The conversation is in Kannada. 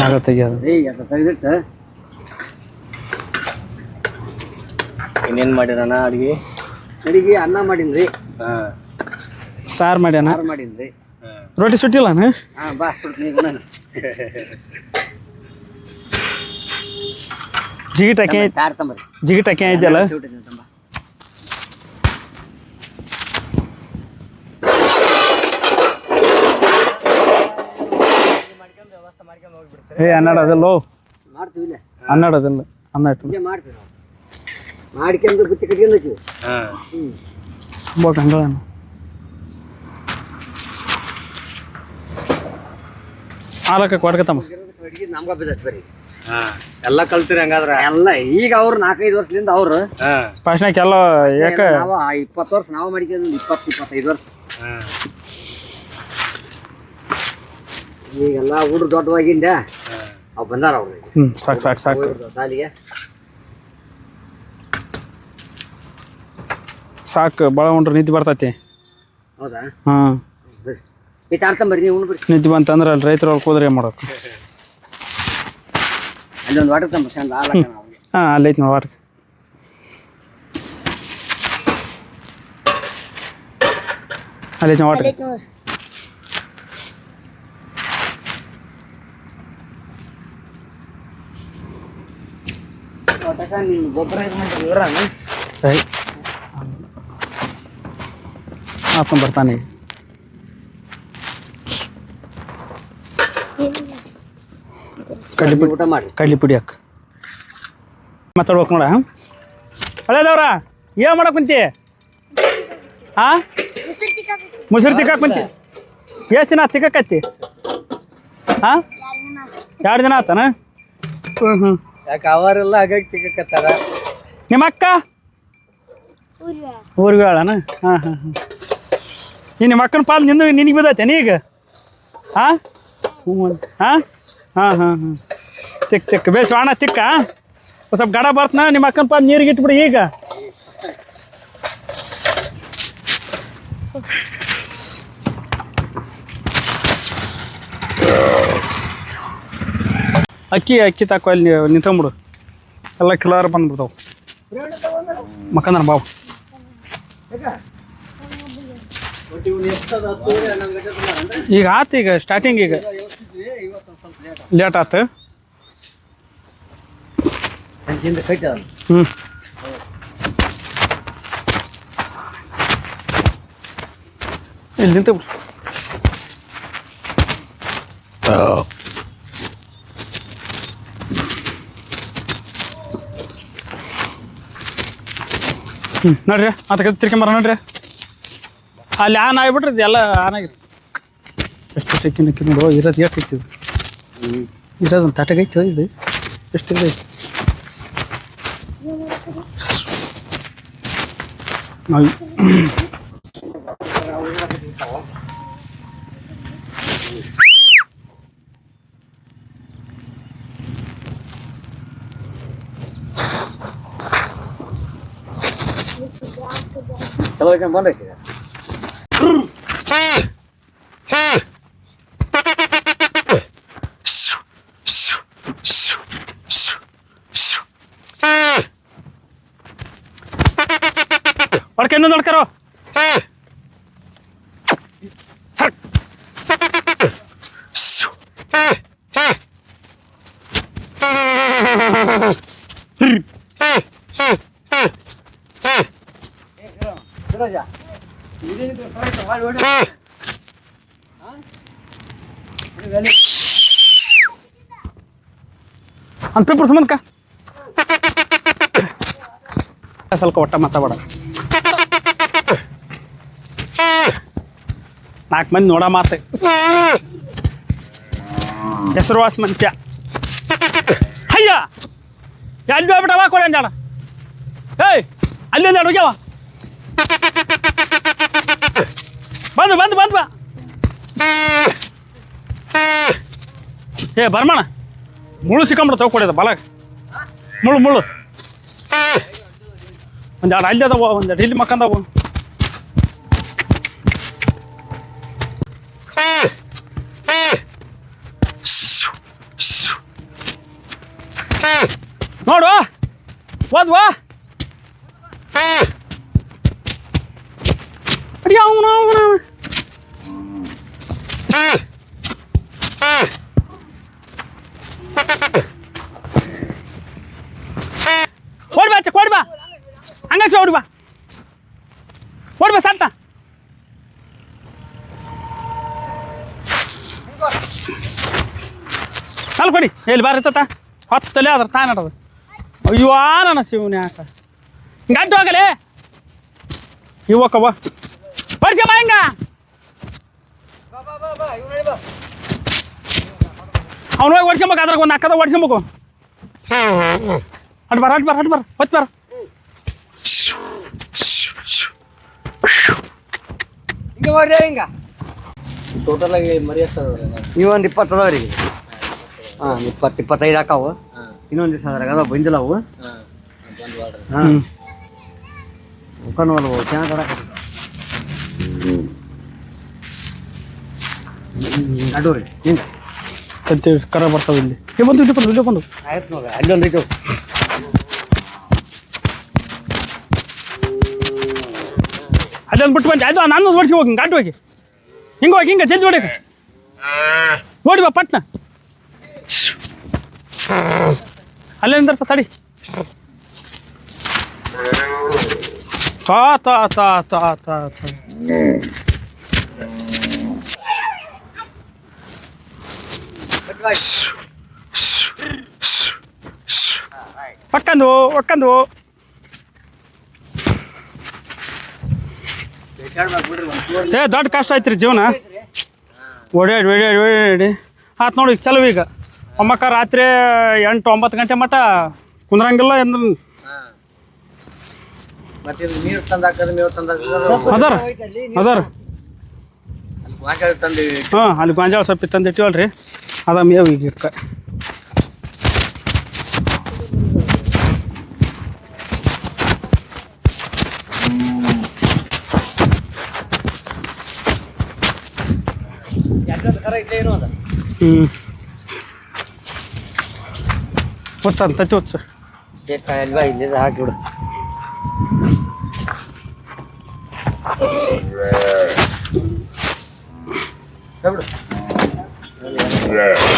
ನಾಗ ತೆಗಿಯೋದು ತೆಗೆದಿಟ್ಟು. ಇನ್ನೇನ್ ಮಾಡಿರಣ ಅಡಿಗೆ? ಅಡಿಗೆ ಅನ್ನ ಮಾಡಿನ್ರಿ. ಸಾರ್ ಮಾಡ್ಯಾನ? ಸಾರು ಮಾಡಿನ್ರಿ. ರೊಟ್ಟಿ ಸುಟ್ಟಿಲ್ಲ ಹಾಂ ಬಾ ನಾನು ಜಿಗಿಟ್ ಹಾಕಿ ಜಿಗಿಟ್ ಹಾಕಿ ಇದೆಯಲ್ಲ ಏ ಹನ್ನೆರಡು ಅದಲ್ಲೋ ಮಾಡ್ತೀವಿ ಇಲ್ಲೇ. ಹನ್ನೆರಡು ಅದಲ್ಲ. ಹನ್ನೆರಡು ಮಾಡ್ತೀವಿ ಮಾಡ್ಕೊಂಡು ಬುತ್ತಿ ಕಟ್ಕೊಂಡು ಹೋಗ್ತೀವಿ. ಹ್ಞೂ ಬೋಟ್ ಹಂಗಳೇನು ಹಾಲಕ್ಕೆ ಕೊಡ್ಕತ್ತಮ್ಮ ನಮ್ಗೆ ಬಿದ್ದೈತೆ ಬರೀ. ಎಲ್ಲ ಕಲ್ತಿರಿ ಹಂಗಾದ್ರ? ಎಲ್ಲ ಈಗ ಅವ್ರು ನಾಲ್ಕೈದು ವರ್ಷದಿಂದ ಅವ್ರು. ಫಸ್ಟ್ನಾಗ ಎಲ್ಲ ಯಾಕ? ನಾವು ಇಪ್ಪತ್ತು ವರ್ಷ ನಾವು ಮಾಡಿಕೊಂಡು ಇಪ್ಪತ್ತು ಇಪ್ಪತ್ತೈದು ವರ್ಷ. ಈಗೆಲ್ಲ ಹುಡುಗ್ರು ದೊಡ್ಡವಾಗಿಂದ ಅವ್ ಬಂದಾರ ಅವ್ರು. ಹ್ಞೂ ಸಾಕು ಸಾಕು ಸಾಕು. ಸಾಲಿಗೆ. ಸಾಕು ಭಾಳ ಉಂಡ್ರೆ ನಿದ್ದೆ ಬರ್ತೈತಿ. ಹೌದಾ? ಹಾಂ. ಬರ್ರಿ ಈ ನೀವು ಉಣ್ಬಿಡ್ರಿ ನಿದ್ದೆ ಬಂತಂದ್ರೆ ಅಲ್ಲಿ ರೈತರು ಅವ್ರು ಕೂದ್ರೆ ಏನು ಮಾಡೋದು ಅಲ್ಲಿ ಒಂದು ವಾಟರ್ ತಂಬ ಚಂದ ಹಾಂ ಅಲ್ಲೈತಿ ನಾವು ವಾಟ್ರ್. ಅಲ್ಲೈತಿ ನಾವು ವಾಟ್ರ್ ತೋಟಕ್ಕ ನಿಮ್ಮ ಗೊಬ್ಬರ ಇದು ಮಾಡ್ರಿ ಇವ್ರಾನ ಸರಿ ಹಾಕೊಂಡ್ ಬರ್ತಾನೆ. ಕಡ್ಲಿ ಪುಡಿ ಊಟ ಮಾಡ್ರಿ ಕಡ್ಲಿ ಪುಡಿ ಹಾಕ. ಮಾತಾಡ್ಬೇಕು ನೋಡ ಹಳೇದವ್ರ ಏನ್ ಮಾಡಕ್ ಕುಂತಿ? ಹಾ ಮುಸುರಿ ತಿಕ್ಕಾಕ್ ಕುಂತಿ? ಎಷ್ಟು ದಿನ ತಿಕ್ಕಕತ್ತಿ? ಹಾ ಎರಡು ದಿನ ಆತನ? ಹ್ಞೂ ಹ್ಞೂ ಯಾಕೆ ಅವರೆಲ್ಲ ಹಾಗಾಗಿ ಸಿಗಕತ್ತಾರ ನಿಮ್ಮ ಅಕ್ಕ? ಊರಿಗೆ ಹೇಳಣ ಹಾಂ ಹಾಂ ಹಾಂ. ಈ ನಿಮ್ಮ ಅಕ್ಕನ ಪಾಲ್ ನಿಂದು ನಿನಗೆ ಬಿದ್ದೈತೆ ಈಗ ಹಾಂ? ಹ್ಞೂ ಹಾಂ? ಹಾಂ ಹಾಂ ಹಾಂ. ಚಿಕ್ಕ ಚಿಕ್ಕ ಬೇಸ್ ಅಣ್ಣ ಚಿಕ್ಕ ಒಂದ್ ಸ್ವಲ್ಪ ಗಡ ಬರ್ತನ ನಿಮ್ಮ ಅಕ್ಕನ ಪಾಲ್ ನೀರಿಗೆ ಇಟ್ಬಿಡಿ ಈಗ. ಅಕ್ಕಿ ಅಕ್ಕಿ ತಾಕೋ ಅಲ್ಲಿ ನಿಂತ್ಕೊಂಬಿಡು. ಎಲ್ಲ ಕಿಲಾರ ಬಂದ್ಬಿಡ್ತಾವ. ಮಕ್ಕಂದ್ರ ಬಾವು. ಈಗ ಆತು ಈಗ ಸ್ಟಾರ್ಟಿಂಗ್ ಈಗ. ಲೇಟ್ ಆತು. ಹ್ಞೂ ಇಲ್ಲಿ ನಿಂತು ನೋಡ್ರಿ ಅದಕ್ಕೆ ತಿರ್ಕೊಂಬರ ನೋಡ್ರಿ. ಅಲ್ಲಿ ಆನ್ ಆಗಿಬಿಟ್ರಿ ಇದೆಲ್ಲ ಆನ್ ಎಷ್ಟು ಚಿಕ್ಕಿ ನಿಕ್ಕಿ ನೋಡು, ಇರೋದು ಎಷ್ಟು ಇತ್ತು ಇರೋದು ತಟಗೈತು ಇದು? ಎಷ್ಟು ಇದೆ? ನಾವು ಚಲೋ ಬಂದೈತಿ ಹೊಡ್ಕೆ ಇನ್ನೊಂದು ಹೊಡ್ಕರೋ ಅಂತ ಪೇಪರ್ ಸಂಬಂಧಕ ಸ್ವಲ್ಪ ಒಟ್ಟ ಮಾತಾಡ ನಾಲ್ಕು ಮಂದಿ ನೋಡ ಮಾತು. ಹೆಸರುವಾಸ ಮನುಷ್ಯ. ಅಯ್ಯ ಎಲ್ಲಿ ಹೋಗ್ಬಿಟ್ಟವ ಕೊಡಿ ಅಂದಾಡ ಏಯ್, ಅಲ್ಲಿ ಅಂದಾಡ ಹೋಗ್ಯಾವ. ಬಂದು ಬಂದು ಬಂದು ಬಾ. ಏ, ಬರ್ಮಣ. ಮುಳು ಸಿಕ್ಕಂಬಿಡ ತಗೊಡಿದ ಬಲ ಮುಳು ಮುಳು ಎರಡು ಅಲ್ಲಿ ಅದಾವ, ಒಂದು ಎರಡು ಇಲ್ಲಿ ಮಕ್ಕಂದವ. ನೋಡುವ ಓದ್ವಾ? ಅಲ್ಲಿ ಕೊಡಿ. ಎಲ್ಲಿ ಬಾರಿ ತತ್ತ ಹೊತ್ತಲೆ ಅದ್ರ ತಾನೇ ನಡದು ಅಯ್ಯೋ, ನನ್ನ ಶಿವನೇ ಯಾಕ ಗಂಟು ಹೋಗಲೇ? ಇವಕ್ಕವ ಬರ್ಸ ಬಾ ಅವನು ಹೋಗಿ ಹೊಡ್ಸ್ಕೊಂಬೇಕು ಅದ್ರಾಗ ಒಂದು ಅಕ್ಕದ ಹೊಡ್ಸ್ಕೊಂಬೇಕು ಅಟ್ ಬರ ಅಟ್ ಬರ ಅಟ್ ಬರ. ಹೊತ್ತು ಬರ. ಹಿಂಗ. ಟೋಟಲ್ ಆಗಿ ಮರಿ ಎಷ್ಟಾದ್ರೆ ಇವೊಂದು ಇಪ್ಪತ್ತು ಅದಾವ್ರಿಗೆ ಹಾಂ ಇಪ್ಪತ್ತು ಇಪ್ಪತ್ತೈದು ಹಾಕಾವು. ಇನ್ನೊಂದು ದಿವಸ ಅದ್ರಾಗ ಅದಾವ ಬಂದಿಲ್ಲ ಅವು. ಹಾಂ ಮುಖ ನೋಡ್ಬೋದು ಚೆನ್ನಾಗಿ ಹಿಂಗೆ ಕರ ಬರ್ತಾವ ಇಲ್ಲಿ. ಏ ಬಂದು ಇಲ್ಲಿ ಬಂದು ಇಲ್ಲಿ ಬಂದು. ಆಯ್ತು ನೋಡ್ರಿ ಅಲ್ಲೊಂದು ಐತೆ. ಅಲ್ಲೊಂದು ಬಿಟ್ಟು ಬಂದೆ. ಅದು ನಾನು ಓಡಿಸಿ ಹೋಗಿ ಗಾಡಿ ಹೋಗಿ. ಹಿಂಗೆ ಹೋಗಿ ಜಲ್ದಿ ಹೊಡಿಕ ಓಡಿ ಬಾ, ಪಟ್ನ. ಅಲ್ಲೇ ನಿಂದರ್ಪ ತಡಿ. ತಾ ತಾ ತಾ ತಾ ತಾ ತಾ. ಒಕ್ಕಂದು ಒಕ್ಕಂದು ಏ ದೊಡ್ಡ ಕಷ್ಟ ಐತ್ರಿ ಜೀವನ. ಓಡಾಡಿ ಓಡಾಡಿ ಓಡಾಡಿ. ಆತು ನೋಡಿ ಚಲೋ ಈಗ. ಒಮ್ಮಕ್ಕ ರಾತ್ರಿ ಎಂಟು ಒಂಬತ್ತು ಗಂಟೆ ಮಟ್ಟ ಕುಂದ್ರಂಗಿಲ್ಲ ಎಂದ್ರ ಅದಾರ ಅದಾರ. ಹಾಂ ಅಲ್ಲಿ ಗಾಂಜಾಳ ಸೊಪ್ಪಿ ತಂದಿಟ್ಟಿವಲ್ರಿ. ಅದ ಮೇವು ಈಗ ಅದ ಹ್ಞೂ ಹುಚ್ಚ ಅಂತೈತಿ ಹುಚ್ಚ ಅಲ್ವಾ ಇಲ್ಲಿ ಹಾಕಿಬಿಡು Yeah.